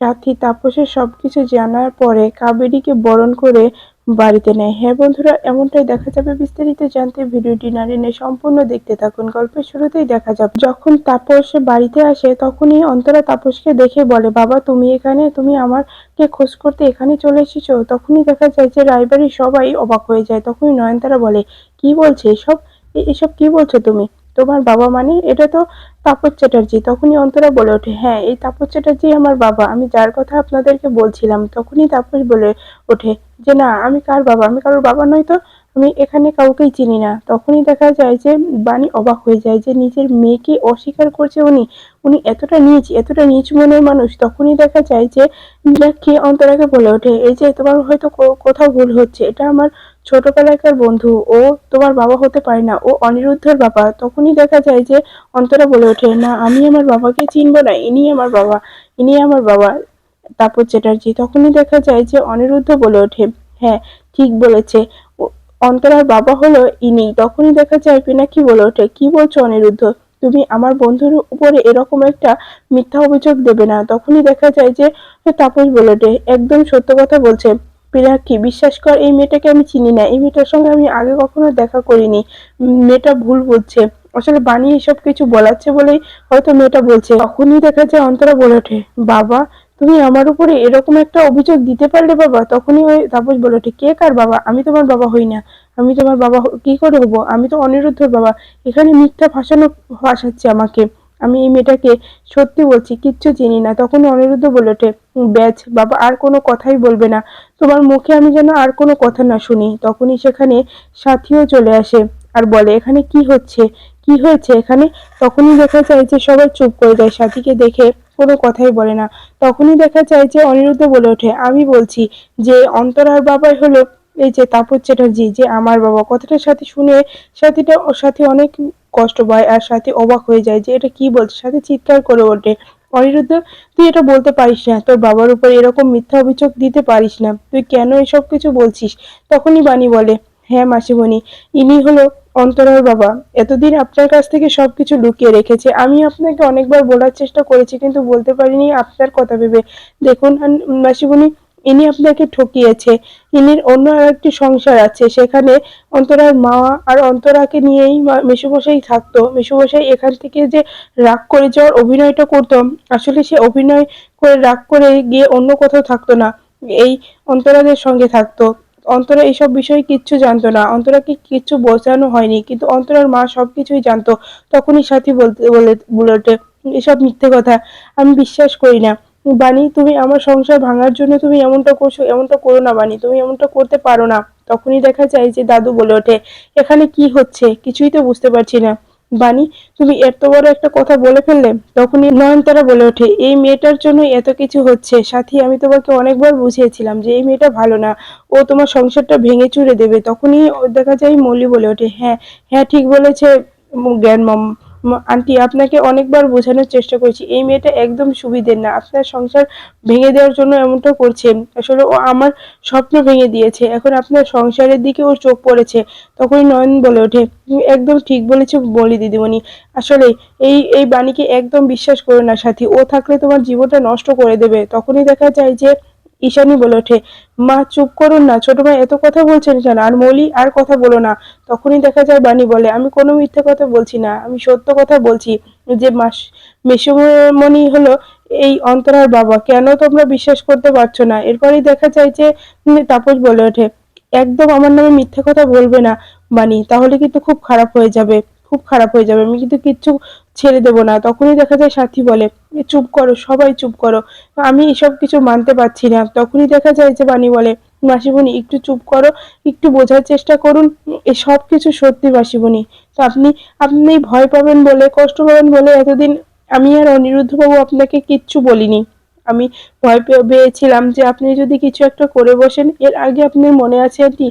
সাথী তাপসের সবকিছু জানার পরে কাবেরীকে বরণ করে বাড়িতে নেয়। হ্যাঁ বন্ধুরা, এমনটাই দেখা যাবে বিস্তারিত জানতে। ভিডিওটি না টেনে সম্পূর্ণ দেখতে থাকুন। গল্পের শুরুতেই দেখা যাবে, যখন তাপস বাড়িতে আসে তখনই অন্তরা তাপসকে দেখে বলে, বাবা, তুমি এখানে? তুমি আমারকে খোঁজ করতে এখানে চলে এসেছ? তখনই দেখা যায় যে রায়বাড়ির সবাই অবাক হয়ে যায়। তখনই নয়নতারা বলে, কি বলছে? এসব? এসব কি বলছো তুমি? তোমার বাবা মানে? এটা তো তাপস চ্যাটার্জি। তখনই অন্তরা বলে ওঠে হ্যাঁ এই তাপস চ্যাটার্জি আমার বাবা। আমি যার কথা আপনাদেরকে বলছিলাম, তখনই তাপস বলে ওঠে যে, না, আমি কার বাবা? আমি কারোর বাবা নই তো। আমি এখানে কাউকেই চিনি না। তখনই দেখা যায় যে, বাণী অবাক হয়ে যায় যে, নিজের মেয়েকে অস্বীকার করছে উনি। উনি এতটা নিচ এতটা নিচ মনের মানুষ। তখনই দেখা যায় যে লক্ষ্মী অন্তরাকে বলে ওঠে, এই যে, তোমার হয়তো কো- কোথাও ভুল হচ্ছে। এটা আমার ছোটবেলাকার বন্ধু ও তোমার বাবা হতে পারে না, ও অনিরুদ্ধের বাবা। তখনই দেখা যায় যে অন্তরা বলে ওঠে, না, আমি আমার বাবাকে চিনবো না, ইনি আমার বাবা, ইনি আমার বাবা। তাপস চ্যাটার্জি। তখনই দেখা যায় যে অনিরুদ্ধ বলে ওঠে হ্যাঁ ঠিক বলেছে। অন্তরার বাবা হলো ইনি। তখনই দেখা যায় পিনাকি বলে ওঠে, কি বলছো অনিরুদ্ধ? তুমি আমার বন্ধুর উপরে এরকম একটা মিথ্যা অভিযোগ দেবে না। তখনই দেখা যায় যে তাপস বলে ওঠে, একদম সত্য কথা বলছে। পিনাকি বিশ্বাস কর, এই মেয়েটাকে আমি চিনি না। এই মেয়েটার সঙ্গে আমি আগে কখনো দেখা করিনি। মেয়েটা ভুল বলছে। আসলে বানিয়ে এসব কিছু বলাচ্ছে বলেই হয়তো মেয়েটা বলছে। তখনই দেখা যায় অন্তরা বলে ওঠে, বাবা, তুমি আমার উপরে এরকম একটা অভিযোগ দিতে পারলে বাবা, তখনই ওই তাপস বলে ওঠে, কে কার বাবা? আমি তোমার বাবা হই না। আমি তোমার বাবা কি করে হব? আমি তো অনিরুদ্ধর বাবা। এখানে মিথ্যা ফাঁসানো ফাঁসাচ্ছে আমাকে। আমি এই মেয়েটাকে সত্যি বলছি, কিচ্ছু চিনি না। তখন অনিরুদ্ধ বলে ওঠে ব্যাচ বাবা আর কোনো কথাই বলবে না। তোমার মুখে আমি যেন আর কোনো কথা না শুনি। তখনই সেখানে সাথীও চলে আসে আর বলে, এখানে কি হচ্ছে? কি হয়েছে এখানে? তখনই দেখা যায় যে সবাই চুপ করে যায়, সাথীকে দেখে কোনো কথাই বলে না। তখনই দেখা যায় যে অনিরুদ্ধ বলে ওঠে, আমি বলছি যে অন্তরার বাবাই হলো এই যে তাপস চ্যাটার্জি, যে আমার বাবা, কথাটা সাথে শুনে সাথীটা সাথে অনেক কষ্ট পায় আর সাথে অবাক হয়ে যায় যে এটা কি বলছে? সাথে চিৎকার করে ওঠে অনিরুদ্ধ, তুই এটা বলতে পারিস না, তোর বাবার উপর এরকম মিথ্যা অভিযোগ দিতে পারিস না, তুই কেন এসব কিছু বলছিস? তখনই বাণী বলে হ্যাঁ মাসিমণি, ইনি হলো অন্তরার বাবা, এতদিন আপনার কাছ থেকে সবকিছু লুকিয়ে রেখেছে। আমি আপনাকে অনেকবার বলার চেষ্টা করেছি, কিন্তু বলতে পারিনি আপনার কথা ভেবে। দেখুন মাসিমণি ইনি আপনাকে ঠকিয়েছে। ইনির অন্য আর একটি সংসার আছে। সেখানে অন্তরার মা আর অন্তরাকে নিয়েই মেসোমশাই থাকতো। মেসোমশাই এখান থেকে যে রাগ করে যাওয়ার অভিনয়টা করতো, আসলে সে অভিনয় করে রাগ করে গিয়ে অন্য কোথাও থাকতো না। এই অন্তরাদের সঙ্গে থাকতো। অন্তরা এইসব বিষয়ে কিচ্ছু জানতো না। অন্তরাকে কিচ্ছু বোঝানো হয়নি, কিন্তু অন্তরার মা সবকিছুই জানতো। তখনই সাথী বলতে বলে বলে ওঠে, এসব মিথ্যে কথা। আমি বিশ্বাস করি না। বানি তুমি আমার সংসার ভাঙার জন্য তুমি এমনটা করছ, এমনটা করো না বানি তুমি এমনটা করতে পারো না। তখনই দেখা যায় যে দাদু বলে ওঠে, এখানে কি হচ্ছে? কিছুই তো বুঝতে পারছি না। বানি তুমি এত বড় একটা কথা বলে ফেললে? তখনই নয়নতারা বলে ওঠে, এই মেয়েটার জন্য এত কিছু হচ্ছে। সাথী, আমি তোমাকে অনেকবার বুঝিয়েছিলাম যে এই মেয়েটা ভালো না। ও তোমার সংসারটা ভেঙে চুরে দেবে। তখনই দেখা যায় মলি বলে ওঠে হ্যাঁ হ্যাঁ ঠিক বলেছে জ্ঞান মম আন্টি, আপনাকে অনেকবার বোঝানোর চেষ্টা করেছি। এই মেয়েটা একদম সুবিধের না। আপনার সংসার ভেঙে দেওয়ার জন্য এমনটা করছে। আসলে ও আমার স্বপ্ন ভেঙে দিয়েছে। এখন আপনার সংসারের দিকে ওর চোখ পড়েছে। তখনই নয়ন বলে ওঠে একদম ঠিক বলেছ বলি দিদিমণি। আসলে এই এই বাণীকে একদম বিশ্বাস করো না সাথী। ও থাকলে তোমার জীবনটা নষ্ট করে দেবে। তখনই দেখা যায় যে ঈশানী বলে ওঠে, মা, চুপ করুন না, ছোট ভাই এত কথা বলছেন কেন? আর মলি আর কথা বলো না। তখনই দেখা যায় বাণী বলে, আমি কোনো মিথ্যে কথা বলছি না, আমি সত্য কথা বলছি। যে মাস, মেসুমণি হলো এই অন্তরার বাবা, কেন তোমরা বিশ্বাস করতে পারছ না? এরপরেই দেখা যায় যে তাপস বলে ওঠে, একদম আমার নামে মিথ্যে কথা বলবে না বাণী, তাহলে কিন্তু খুব খারাপ হয়ে যাবে। খুব খারাপ হয়ে যাবে। আমি কিন্তু কিচ্ছু ছেড়ে দেবো না। তখনই দেখা যায় সাথী বলে "এ, চুপ করো সবাই চুপ করো। আমি এসব কিছু মানতে পারছি না। তখনই দেখা যায় যে বাণী বলে মাসিমণি একটু চুপ করো একটু বোঝার চেষ্টা করুন। সব কিছু সত্যি মাসিমণি। তো আপনি আপনি ভয় পাবেন বলে কষ্ট পাবেন বলে এতদিন আমি আর অনিরুদ্ধবাবু আপনাকে কিচ্ছু বলিনি। আমি ভয় পেয়ে পেয়েছিলাম যে আপনি যদি কিছু একটা করে বসেন, এর আগে আপনার মনে আছে আন্টি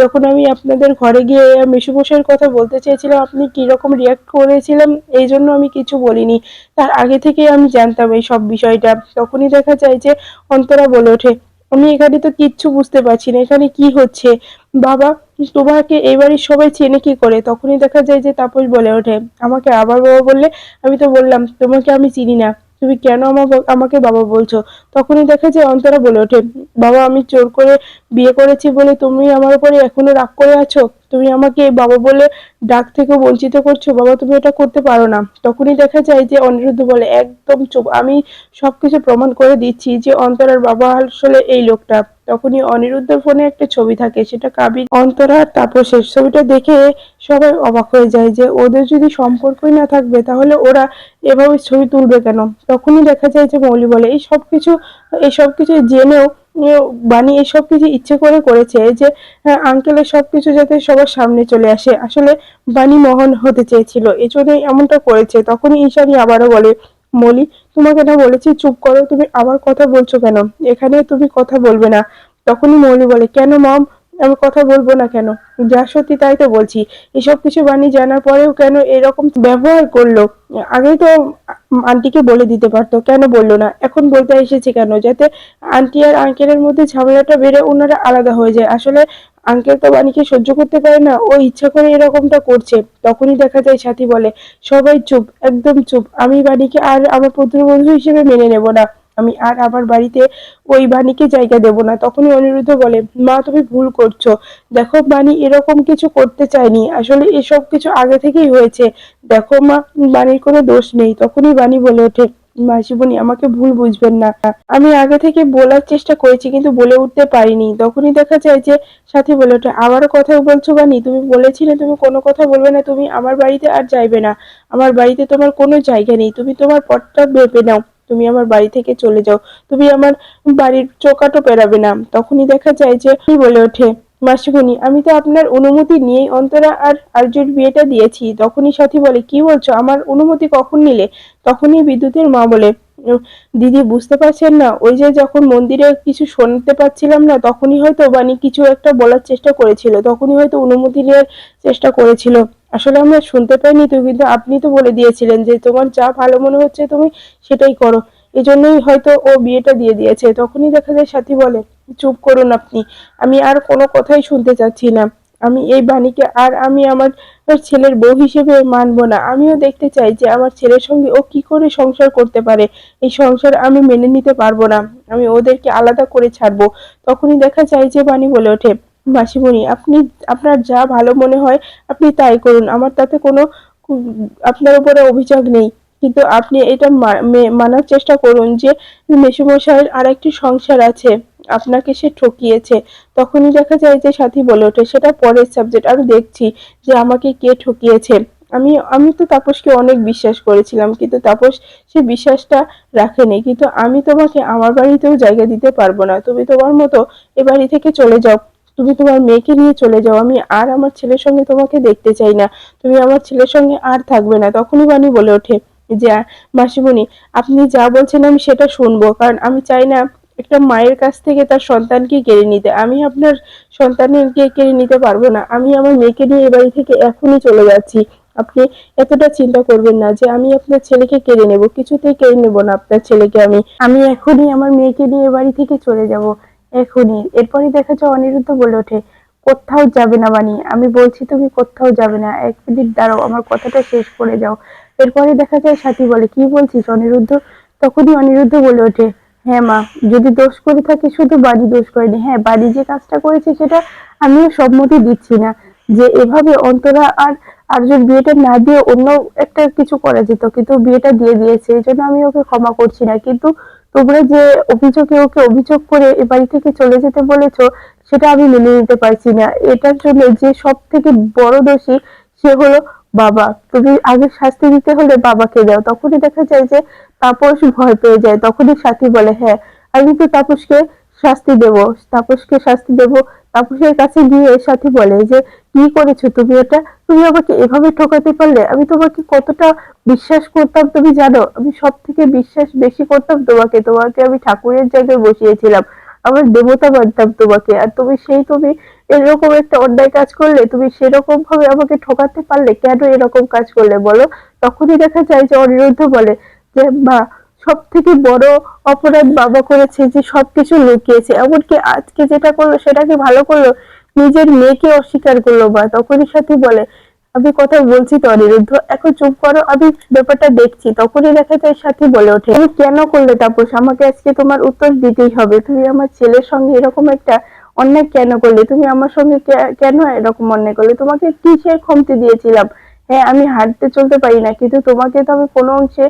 যখন আমি আপনাদের ঘরে গিয়ে মেসুমশাইয়ের কথা বলতে চেয়েছিলাম, আপনি কি রকম রিয়াক্ট করেছিলাম এই জন্য আমি কিছু বলিনি। তার আগে থেকে আমি জানতাম এই সব বিষয়টা। তখনই দেখা যায় যে অন্তরা বলে ওঠে, আমি এখানে তো কিচ্ছু বুঝতে পারছি না, এখানে কি হচ্ছে? বাবা, তোমাকে এই সবাই চেনে কি করে? তখনই দেখা যায় যে তাপস বলে ওঠে, আমাকে আবার বাবা বললে? আমি তো বললাম, তোমাকে আমি চিনি না। তুমি কেন আমাকে বাবা বলছো? তখনই দেখে যে অন্তরা বলে ওঠে, বাবা, আমি জোর করে বিয়ে করেছি বলে তুমি আমার উপরে এখনও রাগ করে আছো? তুমি আমাকে বাবা বলে ডাক থেকে বঞ্চিত করছ, বাবা তুমি এটা করতে পারো না। তখনই দেখা যায় যে অনিরুদ্ধ বলে, একদম চুপ, আমি সবকিছু প্রমাণ করে দিচ্ছি যে অন্তরার বাবা আসলে এই লোকটা। তখনই অনিরুদ্ধের ফোনে একটা ছবি থাকে, সেটা কাবির অন্তরা আর তাপসের ছবিটা দেখে সবাই অবাক হয়ে যায় যে ওদের যদি সম্পর্কই না থাকবে, তাহলে ওরা এভাবে ছবি তুলবে কেন? তখনই দেখা যায় যে মৌলি বলে, এই সব কিছু এই সব কিছু জেনেও বানি এসব কিছু ইচ্ছে করে করেছে যে আঙ্কেলের সব কিছু যাতে সবার সামনে চলে আসে। আসলে বানি মহান হতে চেয়েছিল। এই জন্যই এমনটা করেছে। তখনই ঈশানি আবারও বলে, মলি, তোমাকে না বলেছি, চুপ করো, তুমি আবার কথা বলছো কেন? এখানে তুমি কথা বলবে না। তখনই মলি বলে, কেন মম আমি কথা বলব না কেন? যা সত্যি তাই তো বলছি। এসব কিছু বাণী জানার পরেও কেন এরকম ব্যবহার করল? আগেই তো আন্টিকে বলে দিতে পারতো। কেন বলল না? এখন বলতে এসেছে কেন? যাতে আন্টি আর আঙ্কেলের মধ্যে ঝামেলাটা বেড়ে ওনারা আলাদা হয়ে যায়। আসলে আঙ্কেল তো বাণীকে সহ্য করতে পারে না। ও ইচ্ছা করে এরকমটা করছে। তখনই দেখা যায় সাথী বলে, সবাই চুপ, একদম চুপ। আমি বাণীকে আর আমার পুত্রবধূ হিসেবে মেনে নেব না। আমি আর আমার বাড়িতে ওই বাণীকে জায়গা দেব না। তখনই অনিরুদ্ধ বলে, মা, তুমি ভুল করছ। দেখো, বাণী এরকম কিছু করতে চায়নি। আসলে এসব কিছু আগে থেকেই হয়েছে। দেখো, মা, বাণীর কোনো দোষ নেই। তখনই বাণী বলে ওঠে মাসিবনি আমাকে ভুল বুঝবেন না। আমি আগে থেকে বলার চেষ্টা করেছি, কিন্তু বলে উঠতে পারিনি। তখনই দেখা যায় যে সাথী বলে ওঠে, আবারও কথা বলছো বানি তুমি বলেছিলে, তুমি কোনো কথা বলবে না। তুমি আমার বাড়িতে আর যাইবে না। আমার বাড়িতে তোমার কোনো জায়গা নেই। তুমি তোমার পথটা ভেবে নাও। তুমি আমার বাড়ি থেকে চলে যাও। তুমি আমার বাড়ির চোকাটো পেরাবে না। তখনই দেখা যায় যে বলে ওঠে মাসিমণি আমি তো আপনার অনুমতি নিয়েই অন্তরা আর আর্যুর বিয়েটা দিয়েছি। তখনই সাথী বলে কি বলছো? আমার অনুমতি কখন নিলে? তখনই বিদ্যুতের মা বলে "উম, দিদি বুঝতে পারছেন না, ওই যে যখন মন্দিরে কিছু শুনতে পাচ্ছিলাম না, তখনই হয়তো বাণী কিছু একটা বলার চেষ্টা করেছিল, তখনই হয়তো অনুমতি নেওয়ার চেষ্টা করেছিল। আসলে আমরা শুনতে পাইনি তো, কিন্তু আপনি তো বলে দিয়েছিলেন যে তোমার যা ভালো মনে হচ্ছে তুমি সেটাই করো। এই জন্যই হয়তো ও বিয়েটা দিয়ে দিয়েছে। তখনই দেখা যায় সাথী বলে, চুপ করুন আপনি, আমি আর কোনো কথাই শুনতে চাচ্ছি না। আমি এই বাণীকে আর আমি আমার ছেলের বউ হিসেবে মানবো না। আমিও দেখতে চাই যে আমার ছেলের সঙ্গে ও কি করে সংসার করতে পারে। এই সংসার আমি মেনে নিতে পারব না। আমি ওদেরকে আলাদা করে ছাড়বো। তখনই দেখা যায় যে বাণী বলে ওঠে, মাসিমণি, আপনি, আপনার যা ভালো মনে হয় আপনি তাই করুন। আমার তাতে কোনো আপনার উপরে অভিযোগ নেই। কিন্তু আপনি এটা মানার চেষ্টা করুন যে মেসুমশাইয়ের আর একটি সংসার আছে। আপনাকে সে ঠকিয়েছে। তখনই দেখা যায় যে সাথী বলে ওঠে সেটা পরের সাবজেক্ট আমি দেখছি যে আমাকে কে ঠকিয়েছে। আমি আমি তো তাপসকে অনেক বিশ্বাস করেছিলাম কিন্তু তাপস সে বিশ্বাসটা রাখেনি। কিন্তু আমি তোমাকে আমার বাড়িতেও জায়গা দিতে পারব না। তুমি তোমার মতো এ বাড়ি থেকে চলে যাও। তুমি তোমার মেয়েকে নিয়ে চলে যাও। আমি আর আমার ছেলের সঙ্গে তোমাকে দেখতে চাই না। তুমি আমার ছেলের সঙ্গে আর থাকবে না। তখনই বাণী বলে ওঠে যে "আ, মাসিমণি আপনি যা বলছেন আমি সেটা শুনব। কারণ আমি চাই না একটা মায়ের কাছ থেকে তার সন্তানকে কেড়ে নিতে। আমি আপনার সন্তানকে কেড়ে নিতে পারব না। আমি আমার মেয়েকে নিয়ে এ বাড়ি থেকে এখনই চলে যাচ্ছি। আপনি এতটা চিন্তা করবেন না যে আমি আপনার ছেলেকে কেড়ে নেব। কিছুতেই কেড়ে নেব না আপনার ছেলেকে আমি। আমি এখনই আমার মেয়েকে নিয়ে বাড়ি থেকে চলে যাব। এখনই। এরপরই দেখা যায় অনিরুদ্ধ বলে ওঠে, কোথাও যাবে না বানি আমি বলছি তুমি কোথাও যাবে না। এক মিনিট দাঁড়াও, আমার কথাটা শেষ করে যাও। এরপরে দেখা যায় সাথী বলে, কি বলছিস অনিরুদ্ধ? তখনই অনিরুদ্ধ বলে ওঠে হ্যাঁ মা, যদি দোষ করে থাকে শুধু বাড়ি দোষ করেনি হ্যাঁ বাড়ি যে কাজটা করেছে সেটা আমিও সম্মতি দিচ্ছি না। যে এভাবে অন্তরা আর আর্যর বিয়েটা না দিয়ে অন্য একটা কিছু করা যেত, কিন্তু বিয়েটা দিয়ে দিয়েছে, এই জন্য আমি ওকে ক্ষমা করছি না। কিন্তু তোমরা যে অভিযোগে ওকে অভিযোগ করে এ বাড়ি থেকে চলে যেতে বলেছ, সেটা আমি মেনে নিতে পারছি না। এটার জন্য যে সব থেকে বড় দোষী, সে হলো বাবা, তুমি আগে শাস্তি দিতে হলে বাবাকে দাও। তখনই দেখা যায় যে তাপস ভয় পেয়ে যায়। তখনই সাথী বলে হ্যাঁ আমি তো তাপসকে শাস্তি দেব। তাপসকে শাস্তি দেব। তাপসের কাছে গিয়ে সাথী বলে যে, কি করেছ তুমি এটা? তুমি আমাকে এভাবে ঠকাতে পারলে? আমি তোমাকে কতটা বিশ্বাস করতাম তুমি জানো? আমি সব থেকে বিশ্বাস বেশি করতাম তোমাকে। তোমাকে আমি ঠাকুরের জায়গায় বসিয়েছিলাম। আমার দেবতা মানতাম তোমাকে। আর তুমি সেই তুমি এরকম একটা অন্যায় কাজ করলে তুমি সেরকম ভাবে আমাকে ঠকাতে পারলে কেন এরকম কাজ করলে বলো? তখনই দেখা যায় যে অনিরুদ্ধ বলে যে, মা সব থেকে বড় অপরাধ বাবা করেছে যে সবকিছু লুকিয়েছে। এমনকি আজকে যেটা করল সেটাকে ভালো করল, নিজের মেয়েকে অস্বীকার করল বা তখনই সাথে বলে, আমি কথা বলছি তো অনিরুদ্ধ, এখন চুপ করো, আমি ব্যাপারটা দেখছি। তখনই দেখা যায় সাথী বলে ওঠে, তুমি কেন করলে তাপস? আমাকে আজকে তোমার উত্তর দিতেই হবে। তুমি আমার ছেলের সঙ্গে এরকম একটা অন্যায় কেন করলে? তুমি আমার সঙ্গে কেন এরকম অন্যায় করলে? তোমাকে কিসের ক্ষমতি দিয়েছিলাম? হ্যাঁ আমি হাঁটতে চলতে পারি না, কিন্তু তোমাকে তো আমি কোনো অংশে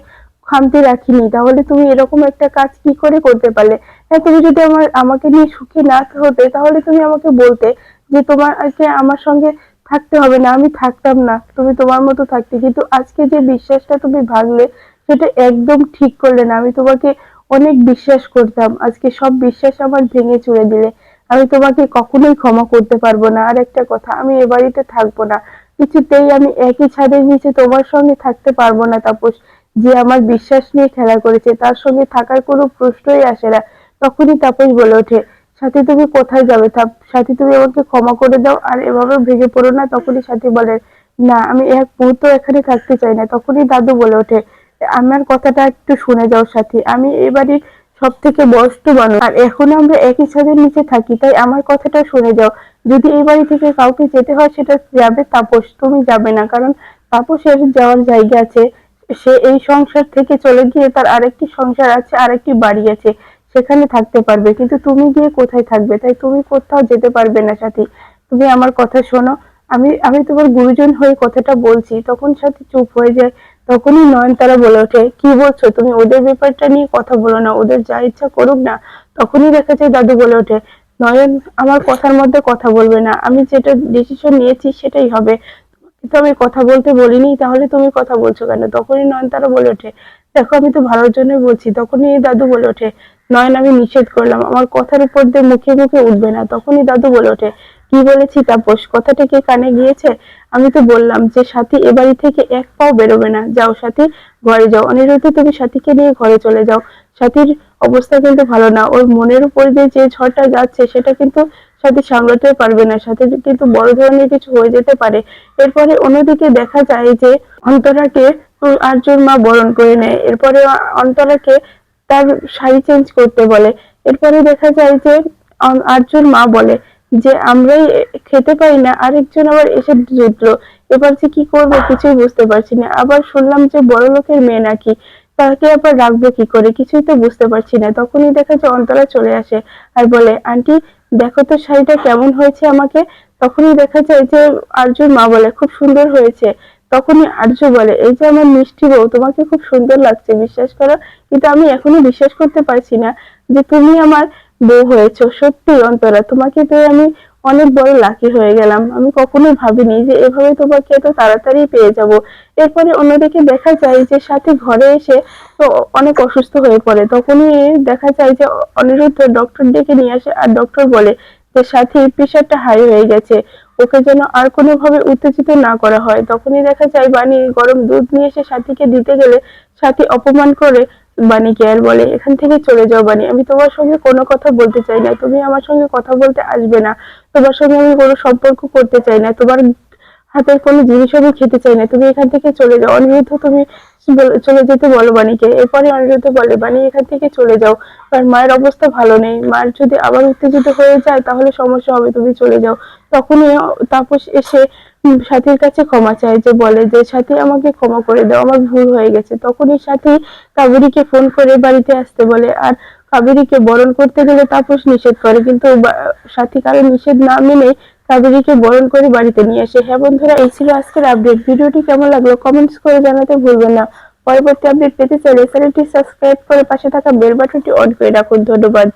খামতি রাখিনি। তাহলে তুমি এরকম একটা কাজ কি করে করতে পারলে? হ্যাঁ তুমি যদি আমার, আমাকে নিয়ে সুখী না হতে, তাহলে তুমি আমাকে বলতে যে তোমার আজকে আমার সঙ্গে থাকতে হবে না, আমি থাকতাম না, তুমি তোমার মতো থাকতে। কিন্তু আজকে যে বিশ্বাসটা তুমি ভাঙলে, সেটা একদম ঠিক করলে না। আমি তোমাকে অনেক বিশ্বাস করতাম। আজকে সব বিশ্বাস আমার ভেঙে চুরে দিলে। আমি তোমাকে কখনোই ক্ষমা করতে পারব না। আর একটা কথা, আমি এ বাড়িতে থাকব না। কিছুতেই আমি একই ছাদের নিচে তোমার সঙ্গে থাকতে পারব না, তাপস। যে আমার বিশ্বাস নিয়ে খেলা করেছে, তার সঙ্গে থাকার কোনো প্রশ্নই আসে না। তখনই তাপস বলে ওঠে, সাথী, তুমি কোথায় যাবে? সাথী, তুমি আমাকে ক্ষমা করে দাও, আর এভাবে ভেঙে পড়ো না। তখনই সাথী বলে, না, আমি এক মুহূর্ত এখানে থাকতে চাই না। তখনই দাদু বলে ওঠে, আমার কথাটা একটু শুনে যাও সাথী। আমি এবারে সব থেকে বয়স্ক মানুষ। আর এখনও আমরা একই ছাদের নিচে থাকি, তাই আমার কথাটা শুনে যাও। যদি এই বাড়ি থেকে কাউকে যেতে হয়, সেটা যাবে তাপস, তুমি যাবে না। কারণ তাপসের যাওয়ার জায়গা আছে। সে এই সংসার থেকে চলে গিয়ে তার আরেকটি সংসার আছে, আরেকটি বাড়ি আছে। সেখানে থাকতে পারবে। কিন্তু তুমি গিয়ে কোথায় থাকবে? তাই তুমি কোথাও যেতে পারবে না, সাথী। তুমি আমার কথা শোনো। আমি আমি তোমার গুরুজন হয়ে কথাটা বলছি। তখন সাথী চুপ হয়ে যায়। তখনই নয়নতারা বলে ওঠে, কি বলছো? তুমি ওদের ব্যাপারটা নিয়ে কথা বলো না, ওদের যা ইচ্ছা করুক না। তখনই দেখা যায় দাদু বলে ওঠে, নয়ন, আমার কথার মধ্যে কথা বলবে না। আমি যেটা ডিসিশন নিয়েছি সেটাই হবে। তো আমি কথা বলতে বলিনি, তাহলে তুমি কথা বলছো কেন? তখনই নয়নতারা বলে ওঠে, দেখো, আমি তো ভালোর জন্যই বলছি। তখনই দাদু বলে ওঠে, নয়ন, আমি নিষেধ করলাম। আমার কথার উপর দিয়ে মুখে মুখে উঠবে না। তখনই দাদু বলে ওঠে কি বলেছি তাপস কথাটা কি কানে গিয়েছে? আমি তো বললাম যে, সাথী এ বাড়ি থেকে এক পাও বেরোবে না। যাও সাথী, ঘরে যাও। অনিরুদ্ধ, তুমি সাথীকে নিয়ে ঘরে চলে যাও। সাথীর অবস্থা কিন্তু ভালো না। ওর মনের উপর দিয়ে যে ঝড়টা যাচ্ছে, সেটা কিন্তু সাথী সামলাতে পারবে না। সাথে কিন্তু বড় ধরনের কিছু হয়ে যেতে পারে। এরপরে অন্যদিকে দেখা যায় যে, অন্তরাকে আর্যর মা বরণ করে নেয়। এরপরে অন্তরাকে তার শাড়ি চেঞ্জ করতে বলে। এরপরে দেখা যায় যে আর্যর মা বলে যে আমরাই খেতে পাই না, আরেকজন আবার এসে জুটলো এবার যে কি করব কিছুই বুঝতে পারছি না। আবার শুনলাম যে বড় লোকের মেয়ে নাকি, তাকে আবার রাখব কি করে? কিছুই তো বুঝতে পারছি না। তখনই দেখা যায় অন্তরা চলে আসে আর বলে, আন্টি, দেখো তো শাড়িটা কেমন হয়েছে আমাকে? তখনই দেখা যায় যে আর্যর মা বলে, খুব সুন্দর হয়েছে। তখনই আর্য বলে, এই যে আমার মিষ্টি বউ, তোমাকে খুব সুন্দর লাগছে, বিশ্বাস করো। কিন্তু আমি এখনও বিশ্বাস করতে পারছি না যে তুমি আমার বউ হয়েছো, সত্যি অন্তরা, তোমাকে পেয়ে আমি অনেক বড় লাকি হয়ে গেলাম। আমি কখনোই ভাবিনি যে এভাবে তোমাকে এত তাড়াতাড়ি পেয়ে যাব। এরপরে অন্যদিকে দেখা যায় যে সাথে ঘরে এসে তো অনেক অসুস্থ হয়ে পড়ে। তখনই দেখা যায় যে অনিরুদ্ধ ডক্টর ডেকে নিয়ে আসে আর ডক্টর বলে যে সাথীর প্রেশারটা হাই হয়ে গেছে। ওকে যেন আর কোনোভাবে উত্তেজিত না করা হয়। তখনই দেখা যায় বাণী গরম দুধ নিয়ে এসে সাথীকে দিতে গেলে সাথী অপমান করে বাণীকে আর বলে? এখান থেকে চলে যাও বাণী আমি তোমার সঙ্গে কোনো কথা বলতে চাই না। তুমি আমার সঙ্গে কথা বলতে আসবে না। তোমার সঙ্গে আমি কোনো সম্পর্ক করতে চাই না। তোমার হাতের কোনো জিনিস আমি খেতে চাই না। তুমি এখান থেকে চলে যাও। অনিরুদ্ধ, তুমি চলে যেতে বলো বাণীকে। এরপরে অনিরুদ্ধ বলে, বাণী, এখান থেকে চলে যাও। কারণ মায়ের অবস্থা ভালো নেই। মায়ের যদি আবার উত্তেজিত হয়ে যায়, তাহলে সমস্যা হবে, তুমি চলে যাও। তখনই তাপস এসে সাথীর কাছে ক্ষমা চায়, যে বলে, যে সাথী, আমাকে ক্ষমা করে দাও। আমার ভুল হয়ে গেছে। তখনই সাথী কাবেরীকে ফোন করে বাড়িতে আসতে বলে, আর কাবেরীকে বরণ করতে গেলে তাপস নিষেধ করে। কিন্তু সাথী কারও নিষেধ না মেনে কাবেরীকে বরণ করে বাড়িতে নিয়ে আসে। হ্যাঁ বন্ধুরা, এই ছিল আজকের আপডেট ভিডিওটি কেমন লাগল কমেন্টস করে জানাতে ভুলবেন না। পরবর্তী আপডেট পেতে চাইলে চ্যানেলটি সাবস্ক্রাইব করে পাশে থাকা বেল বাটনটি অন করে রাখুন। ধন্যবাদ।